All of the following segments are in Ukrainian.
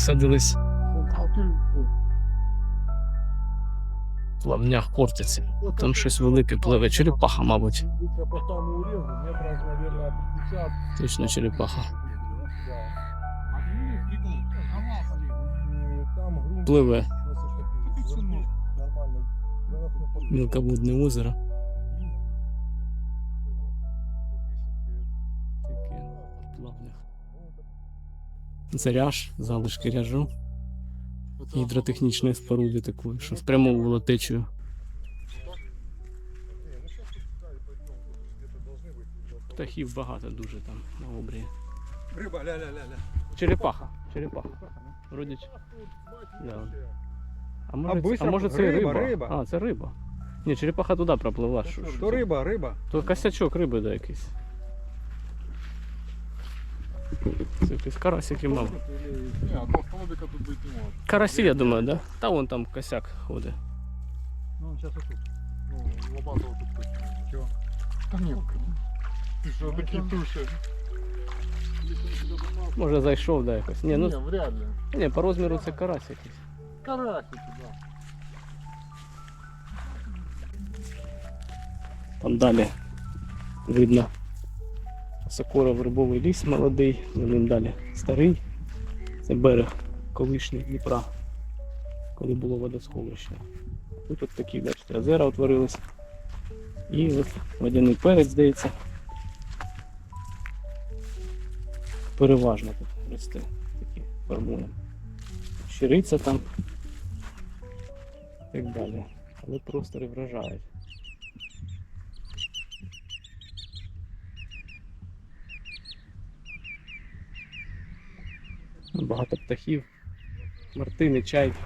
висадились в плавнях Хортиці. Там щось велике пливе. Черепаха, мабуть. Точно черепаха. Пливе. Мілководне озеро. Це ряж, залишки ряжу. Гідротехнічної споруди такої, що спрямовувало течію. Птахів багато дуже там на обрії. Риба, ля-ля-ля-ля. Черепаха. Черепаха. Вроді. Да. А може, А а може це риба, риба? риба. А, це риба. Ні, черепаха туди пропливла. Що, що То риба, риба. То косячок риби да якийсь. Це якийсь карасик і мав. Ні, одного столбика тут бути не може. Карасі, я думаю, да? Та вон там косяк ходить. Ну, зараз отут. Ну, лопатого тут точно. Чого? Та ні. Ти що, такі туші? Може зайшов, да, якось. Ні, ну Ні, вряд ли. ні, по розміру це карась якийсь. Карасики, да. Там далі видно Сокоро вербовий ліс молодий, за ним далі старий. Це берег колишній Дніпра, коли було водосховище. Тут от такі, бачите, озера утворились. І от водяний перець, здається. Переважно тут росте такі формує. Щириця там і так далі. Але простори вражають. Багато птахів. Мартини, чайки.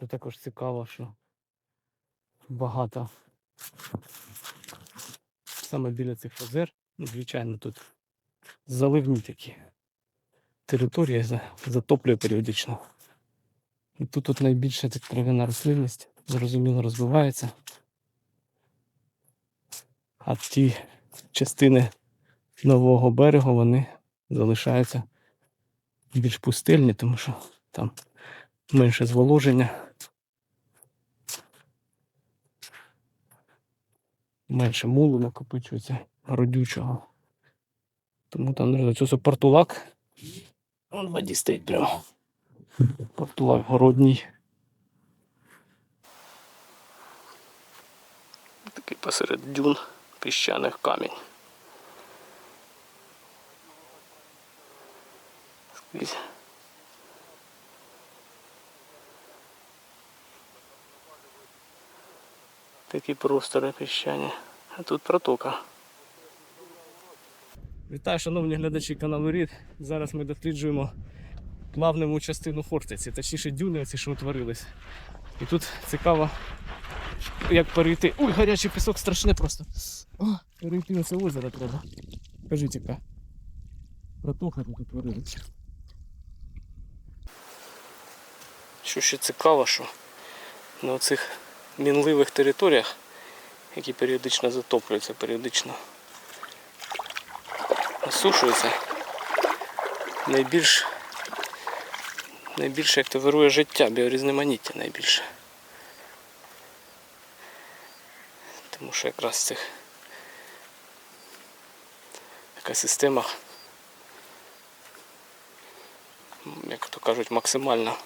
Це також цікаво, що багато саме біля цих озер, ну, звичайно, тут заливні такі територія затоплює періодично. І тут тут найбільша трав'яна рослинність, зрозуміло, розвивається. А ті частини нового берегу вони залишаються більш пустельні, тому що там менше зволоження. Менше мулу накопичується родючого. Тому там знаю, це портулак. Вон воді стоїть прямо. Портулак городній. Такий посеред дюн піщаних камінь. Скрізь. Такі простори піщані. А тут протока. Вітаю, шановні глядачі каналу Рід. Зараз ми досліджуємо плавневу частину Хортиці, точніше дюни, ці, що утворились. І тут цікаво, як перейти. Ой, гарячий пісок страшне просто. О, перейти на це озеро треба. Кажіть, яка. Протока тут утворилася. Що ще цікаво, що на оцих мінливих територіях, які періодично затоплюються, періодично осушуються, найбільш найбільше як то вирує життя, біорізноманіття найбільше. Тому що якраз цих екосистемах, м, як то кажуть, максимально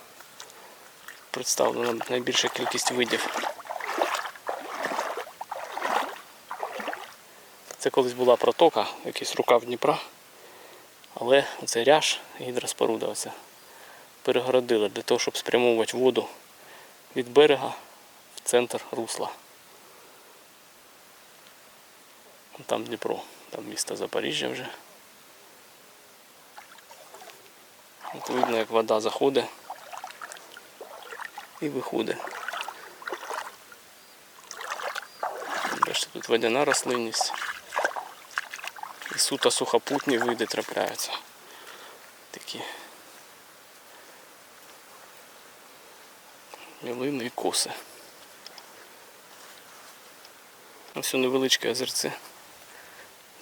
представлена найбільша кількість видів. Це колись була протока, якийсь рукав Дніпра, але цей ряж, гідроспоруда оця, перегородили для того, щоб спрямовувати воду від берега в центр русла. Там Дніпро, там місто Запоріжжя вже. От видно, як вода заходить і виходить. Бачите, тут водяна рослинність. І суто сухопутні види трапляються. Такі. Мілини і коси. Ось невеличке озерце,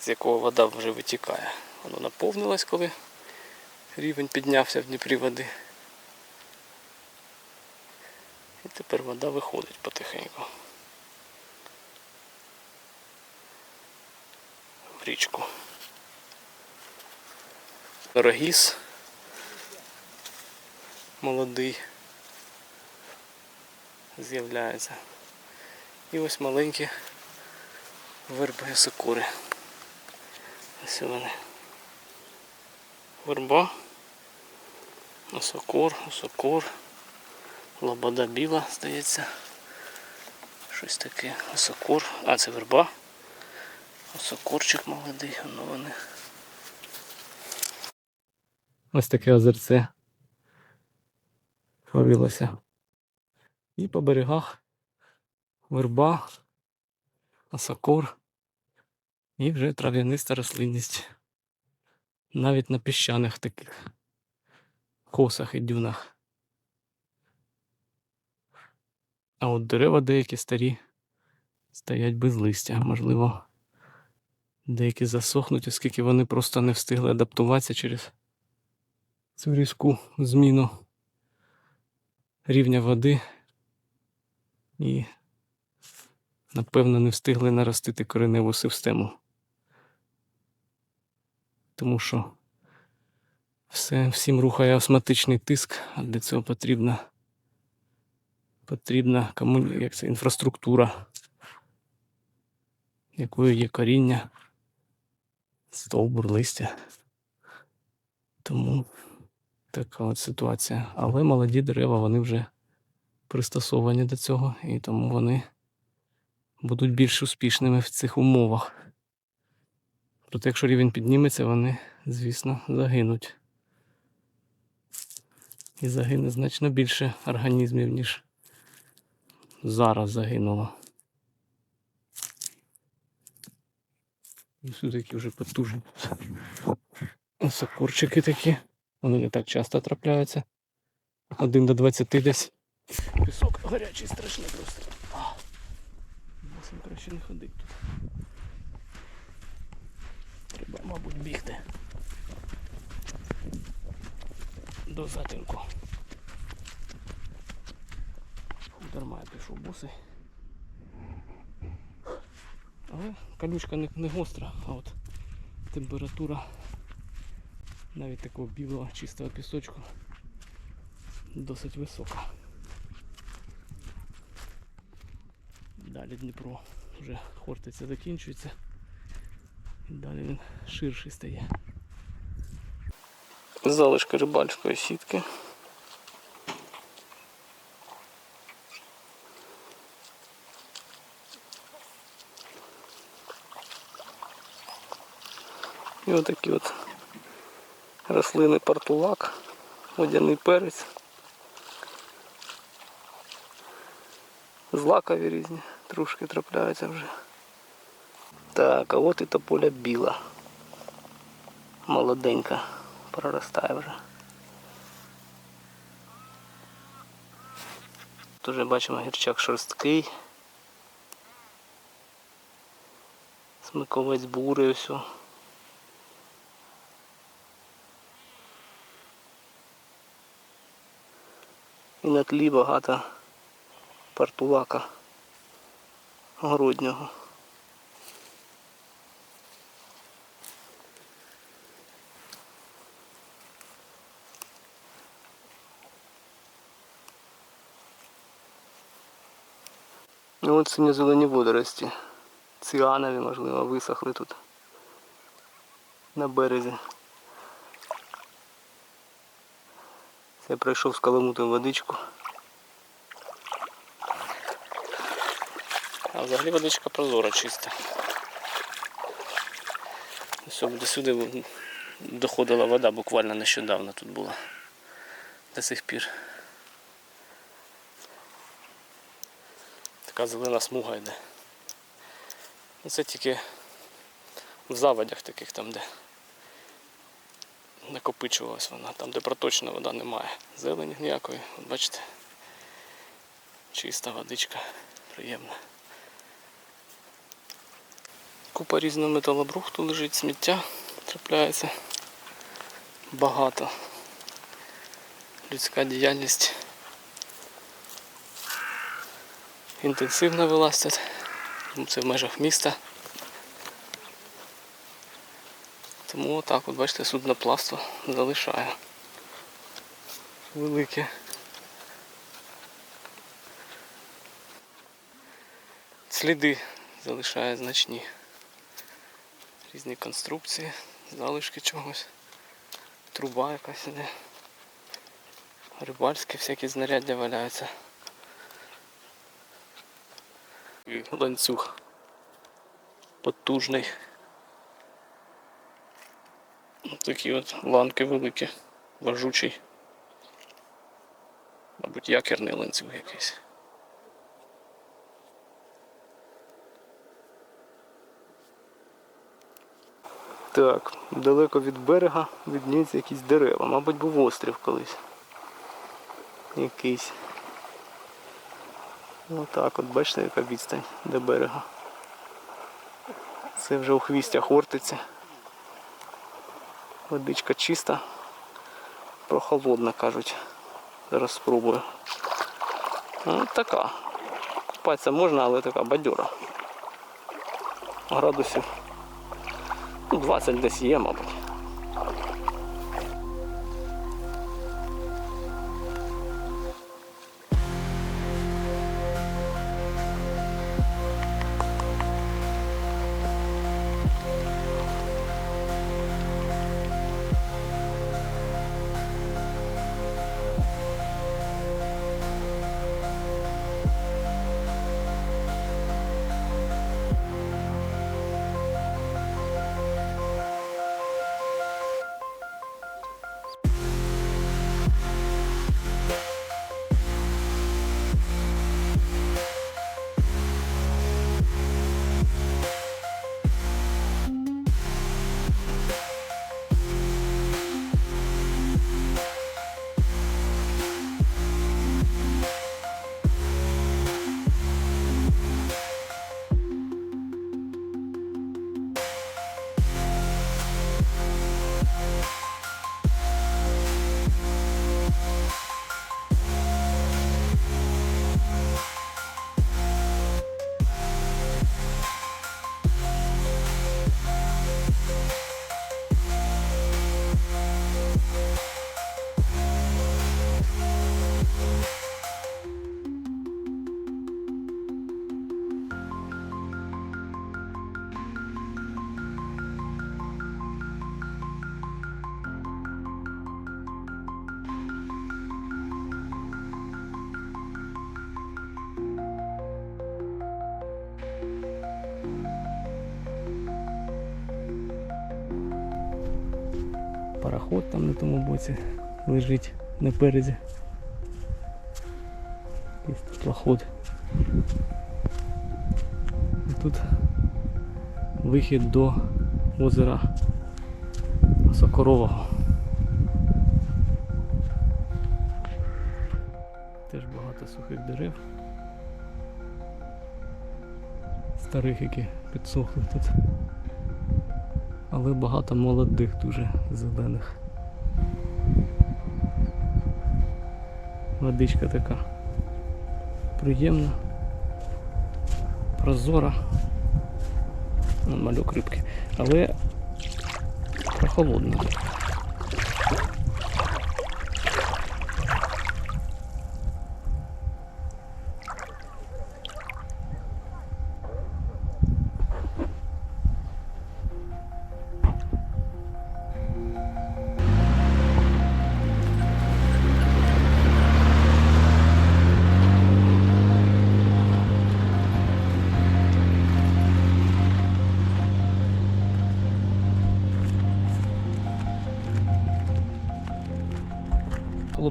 з якого вода вже витікає. Воно наповнилось, коли рівень піднявся в Дніпрі води. І тепер вода виходить потихеньку. Річку. Рогіз молодий з'являється. І ось маленькі верби сокури. Ось вони. Верба, осокор, осокор, лобода біла, здається. Щось таке. Осокор. А, це верба. Осокорчик молодий, воно вони. Ось таке озерце. Творилося. І по берегах верба, осокор і вже трав'яниста рослинність. Навіть на піщаних таких косах і дюнах. А от дерева деякі старі стоять без листя. Можливо, деякі засохнуть, оскільки вони просто не встигли адаптуватися через цю різку зміну рівня води і, напевно, не встигли наростити кореневу систему. Тому що все, всім рухає осматичний тиск, а для цього потрібна, потрібна кому, як це, інфраструктура, якою є коріння, стовбур, листя. Тому така от ситуація. Але молоді дерева вони вже пристосовані до цього, і тому вони будуть більш успішними в цих умовах. Проте, якщо рівень підніметься, вони, звісно, загинуть. І загине значно більше організмів, ніж зараз загинуло. І сюди такі вже потужні. Сокурчики такі. Вони не так часто трапляються. Один до 20 десь. Пісок гарячий, страшний просто. А, краще не ходить тут. Треба, мабуть, бігти. До затинку. Дарма я пішов босий. Але колючка не, не гостра, а от температура навіть такого білого чистого пісочку досить висока. Далі Дніпро вже хортиця закінчується. І далі він ширший стає. Залишки рибальської сітки. І отакі от рослини портулак, водяний перець. Злакові різні, трошки трапляються вже. Так, а от і тополя біла. Молоденька, проростає вже. Тут вже бачимо гірчак шорсткий. Смиковець бурий ось. На тлі багато партулака городнього. Ну от синьо-зелені водорості. Ціанові, можливо, висохли тут на березі. Я пройшов з водичку. А взагалі водичка прозора чиста. Все, до сюди доходила вода буквально нещодавно тут була. До сих пір. Така зелена смуга йде. Це тільки в заводях таких там, де накопичувалась вона, там де проточна вода немає. Зелені ніякої, от бачите. Чиста водичка, приємна. Купа різного металобрухту лежить, сміття трапляється. Багато. Людська діяльність інтенсивно. Ну, Це в межах міста. Тому отак, от бачите, судноплавство залишає. Велике. Сліди залишає значні. Різні конструкції, залишки чогось. Труба якась іде. Рибальські всякі знаряддя валяються. І ланцюг потужний. Такі от ланки великі, важучий. Мабуть, якірний ланцюг якийсь. Так, далеко від берега видніються якісь дерева. Мабуть, був острів колись. Якийсь. Отак от, бачите, яка відстань до берега. Це вже у хвістях ортиці. Водичка чиста, прохолодна, кажуть. Зараз спробую. Ну, така. Купатися можна, але така бадьора. Градусів ну, 20 десь є, мабуть. Пароход там на тому боці лежить на березі. Якийсь теплоход. І тут вихід до озера Сокорового. Теж багато сухих дерев. Старих, які підсохли тут але багато молодих дуже зелених. Водичка така приємна, прозора. Малюк рибки, але прохолодна.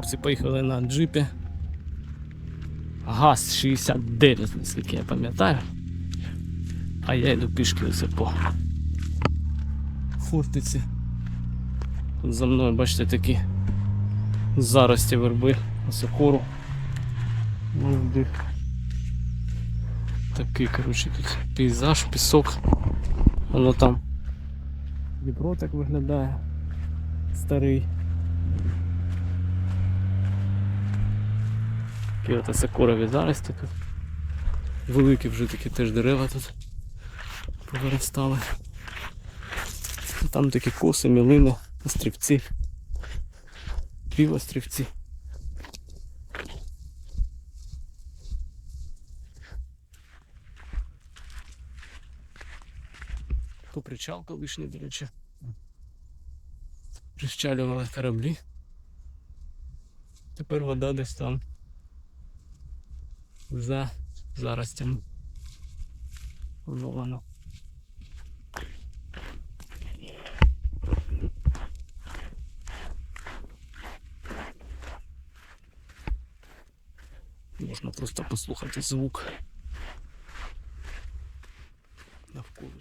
Хлопці поїхали на джипі. ГАЗ 69, наскільки я пам'ятаю. А я йду пішки ось по фортиці. Тут за мною, бачите, такі зарості верби осокору. Молодих. Такий, коротше, тут пейзаж, пісок. Воно там. Дніпро так виглядає. Старий. Такі от сакурові зарості тут. Великі вже такі теж дерева тут повиростали. Там такі коси, мілини, острівці. Півострівці. То причал колишній, до речі. Прищалювали кораблі. Тепер вода десь там. за заростям. Воно можно просто послушать звук. На вкус.